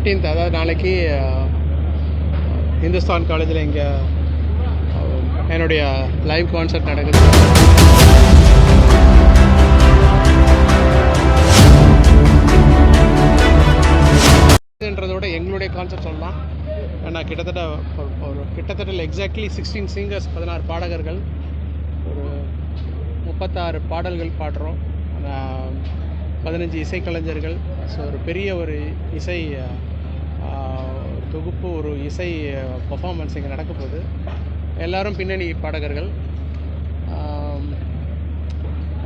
Fifteenth அதாவது நாளைக்கு இந்துஸ்தான் காலேஜில் இங்கே என்னுடைய லைவ் கான்சர்ட் நடக்குது. விட எங்களுடைய கான்செப்ட் சொல்லலாம். ஏன்னா கிட்டத்தட்ட ஒரு- ஒரு கிட்டத்தட்ட எக்ஸாக்ட்லி சிக்ஸ்டீன் சிங்கர்ஸ் பதினாறு பாடகர்கள் ஒரு முப்பத்தாறு பாடல்கள் பாடுறோம். பதினஞ்சு இசைக்கலைஞர்கள். ஸோ ஒரு பெரிய ஒரு இசை தொகுப்பு ஒரு இசை பர்ஃபாமன்ஸ் இங்கே நடக்க போகுது. எல்லாரும் பின்னணி பாடகர்கள்.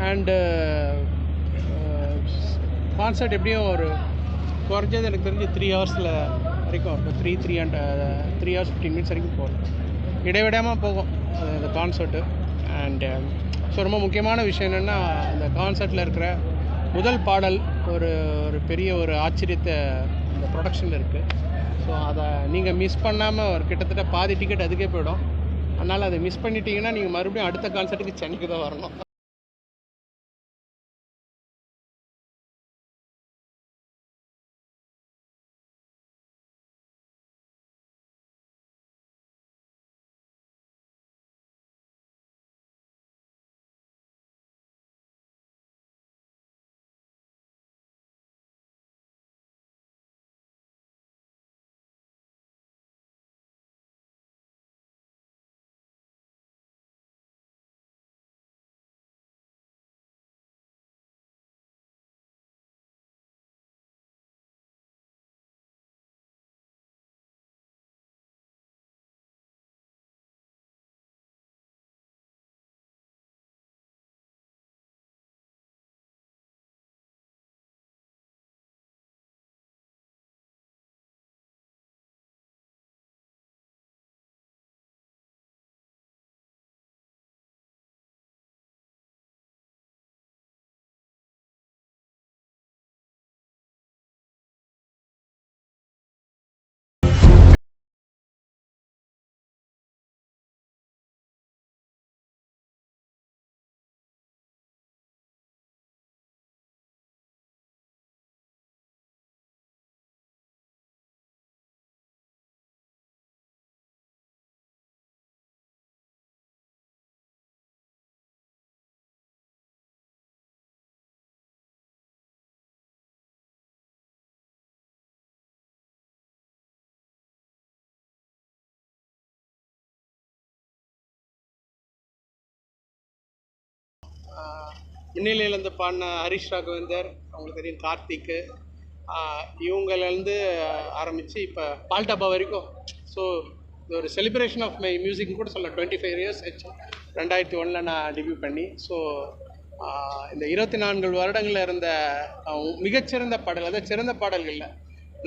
அண்டு கான்சர்ட் எப்படியும் ஒரு குறைஞ்சது எனக்கு தெரிஞ்சு த்ரீ ஹவர்ஸில் வரைக்கும் இப்போ three three and three hours fifteen minutes வரைக்கும் போகும். இடைவிடாமல் போகும் அந்த கான்சர்ட்டு அண்டு ஸோ ரொம்ப முக்கியமான விஷயம் என்னென்னா அந்த கான்சர்ட்டில் இருக்கிற முதல் பாடல் ஒரு ஒரு பெரிய ஒரு ஆச்சரியத்தை இந்த ப்ரொடக்ஷனில் இருக்குது ஸோ அதை நீங்கள் மிஸ் பண்ணாமல் ஒரு கிட்டத்தட்ட பாதி டிக்கெட் அதுக்கே போயிடும். அதனால் அதை மிஸ் பண்ணிட்டீங்கன்னா நீங்கள் மறுபடியும் அடுத்த கான்சர்ட்டுக்கு சென்னைக்கு தான் வரணும். முன்னிலையிலேருந்து பாடின ஹரிஷ் ராகவேந்தர் அவங்களுக்கு தெரியும் கார்த்திக்கு. இவங்கலேருந்து ஆரம்பித்து இப்போ பால்டாப்பா வரைக்கும். ஸோ இது ஒரு செலிப்ரேஷன் ஆஃப் மை மியூசிக் கூட சொல்லலாம். டுவெண்ட்டி ஃபைவ் இயர்ஸ் ஆச்சு. ரெண்டாயிரத்தி ஒன்றில் நான் டெபியூ பண்ணி. ஸோ இந்த இருபத்தி நான்கு வருடங்களில் இருந்த மிகச்சிறந்த பாடல் அதாவது சிறந்த பாடல்களில்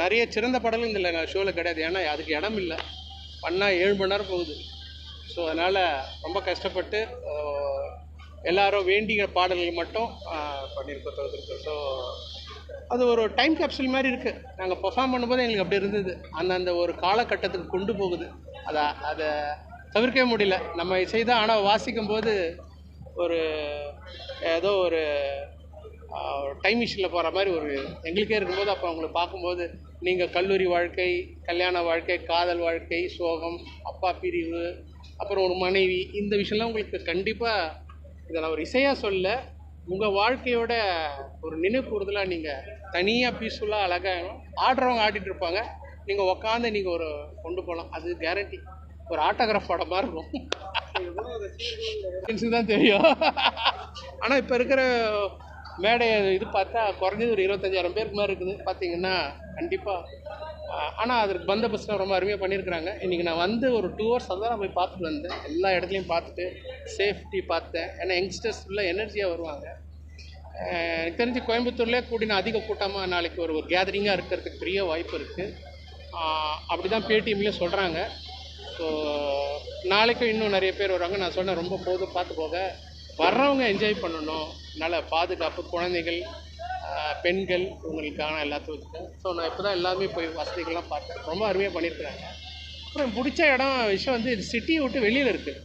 நிறைய சிறந்த பாடல்கள் இந்த ஷோவில் கிடையாது. ஏன்னா அதுக்கு இடம் இல்லை பண்ணால் ஏழு மணி நேரம் போகுது. ஸோ அதனால் ரொம்ப கஷ்டப்பட்டு எல்லாரும் வேண்டிய பாடல்கள் மட்டும் பண்ணியிருக்கோம். ஸோ அது ஒரு டைம் கேப்சூல் மாதிரி இருக்குது நாங்கள் பர்ஃபார்ம் பண்ணும்போது எங்களுக்கு அப்படி இருந்தது. அந்த அந்த ஒரு காலகட்டத்துக்கு கொண்டு போகுது. அதை அதை தவிர்க்கவே முடியல. நம்ம இசைதான் ஆனால் வாசிக்கும் போது ஒரு ஏதோ ஒரு டைம் மிஷினில் போகிற மாதிரி ஒரு எங்களுக்கே இருக்கும்போது அப்போ அவங்களை பார்க்கும்போது நீங்கள் கல்லூரி வாழ்க்கை கல்யாண வாழ்க்கை காதல் வாழ்க்கை சோகம் அப்பா பிரிவு அப்புறம் ஒரு மனைவி இந்த விஷயம்லாம் உங்களுக்கு கண்டிப்பாக இதை நான் ஒரு இசையாக சொல்ல உங்கள் வாழ்க்கையோட ஒரு நினைவு கூறுதலாக நீங்கள் தனியாக பீஸ்ஃபுல்லாக அழகாக ஆடுறவங்க ஆடிட்டு இருப்பாங்க. நீங்கள் உக்காந்து நீங்கள் ஒரு கொண்டு போகலாம் அது கேரண்டி ஒரு ஆட்டோகிராஃப் படம் மாதிரி இருக்கும். தான் தெரியும். ஆனால் இப்போ இருக்கிற மேடை இது பார்த்தா குறைஞ்சது ஒரு இருபத்தஞ்சாயிரம் பேருக்கு மாதிரி இருக்குது. பார்த்தீங்கன்னா கண்டிப்பாக ஆனால் அதற்கு பந்தோபஸ்லாம் ரொம்ப அருமையாக பண்ணியிருக்கிறாங்க இன்றைக்கி நான் வந்து ஒரு டூ ஹவர்ஸ் அதான் நான் போய் பார்த்துட்டு வந்தேன். எல்லா இடத்துலையும் பார்த்துட்டு சேஃப்டி பார்த்தேன். ஏன்னா யங்ஸ்டர்ஸ் ஃபுல்லாக எனர்ஜியாக வருவாங்க. எனக்கு தெரிஞ்சு கோயம்புத்தூர்லேயே கூடின அதிக கூட்டமாக நாளைக்கு ஒரு ஒரு கேதரிங்காக இருக்கிறதுக்கு பெரிய வாய்ப்பு இருக்குது அப்படி தான் பேடிஎம்லேயும் சொல்கிறாங்க ஸோ நாளைக்கும் இன்னும் நிறைய பேர் வருவாங்க. நான் சொன்னேன் ரொம்ப போதும் பார்த்து போக. வர்றவங்க என்ஜாய் பண்ணணும். அதனால் பாதுகாப்பு குழந்தைகள் பெண்கள் இவங்களுக்கான எல்லாத்துக்கும் ஸோ நான் இப்போ தான் எல்லாமே போய் வசதிகள்லாம் பார்த்தேன் ரொம்ப அருமையாக பண்ணியிருக்கிறாங்க. அப்புறம் பிடிச்ச இடம் விஷயம் வந்து இது சிட்டியை விட்டு வெளியில் இருக்குது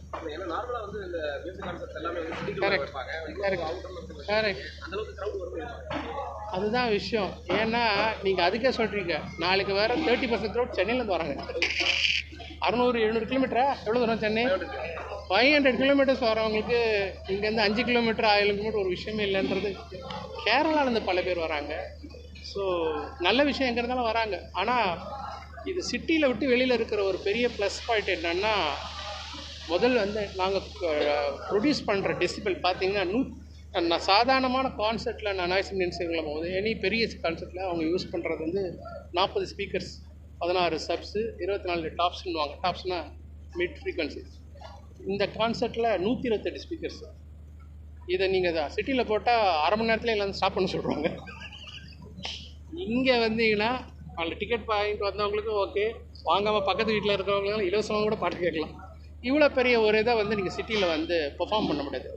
கரெக்ட் அதுதான் விஷயம். ஏன்னா நீங்கள் அதுக்கே சொல்கிறீங்க நாளைக்கு வேறு தேர்ட்டி பர்சன்ட் ரோட் சென்னையிலேருந்து வராங்க. அறநூறு எழுநூறு கிலோமீட்டரா எவ்வளோ தூரம் சென்னை? ஃபைவ் ஹண்ட்ரட் கிலோமீட்டர்ஸ் வரவங்களுக்கு இங்கேருந்து அஞ்சு கிலோமீட்டர் ஆயிரம் கிலோமீட்டர் ஒரு விஷயமே இல்லைன்றது கேரளாலேருந்து பல பேர் வராங்க. ஸோ நல்ல விஷயம் எங்கே இருந்தாலும் வராங்க. ஆனால் இது சிட்டியில் விட்டு வெளியில் இருக்கிற ஒரு பெரிய ப்ளஸ் பாயிண்ட் என்னென்னா முதல் வந்து நாங்கள் ப்ரொடியூஸ் பண்ணுற டெசிபிள் பார்த்தீங்கன்னா நூ நான் சாதாரணமான கான்செர்ட்டில் நான் நாய்ஸ் இன்டென்சிவ்ல போது எனி பெரிய கான்செர்ட்டில் அவங்க யூஸ் பண்ணுறது வந்து நாற்பது ஸ்பீக்கர்ஸ் பதினாறு சப்ஸு இருபத்தி நாலு டாப்ஸ்ன்னுவாங்க டாப்ஸ்னால் மிட் ஃப்ரீக்வன்சி இந்த கான்செர்ட்டில் நூற்றி இருபத்தெட்டு ஸ்பீக்கர்ஸ் இதை நீங்கள் தான் சிட்டியில் போட்டால் அரை மணி நேரத்தில் எல்லாம் ஸ்டாப் பண்ண சொல்கிறாங்க இங்கே வந்தீங்கன்னா அதில் டிக்கெட் வாங்கிட்டு வந்தவங்களுக்கு ஓகே வாங்காமல் பக்கத்து வீட்டில் இருக்கிறவங்களும் இலவசமாக கூட பாட்டு கேட்கலாம். இவ்வளோ பெரிய ஒரு இதை வந்து நீங்கள் சிட்டியில் வந்து பெர்ஃபார்ம் பண்ண முடியாது.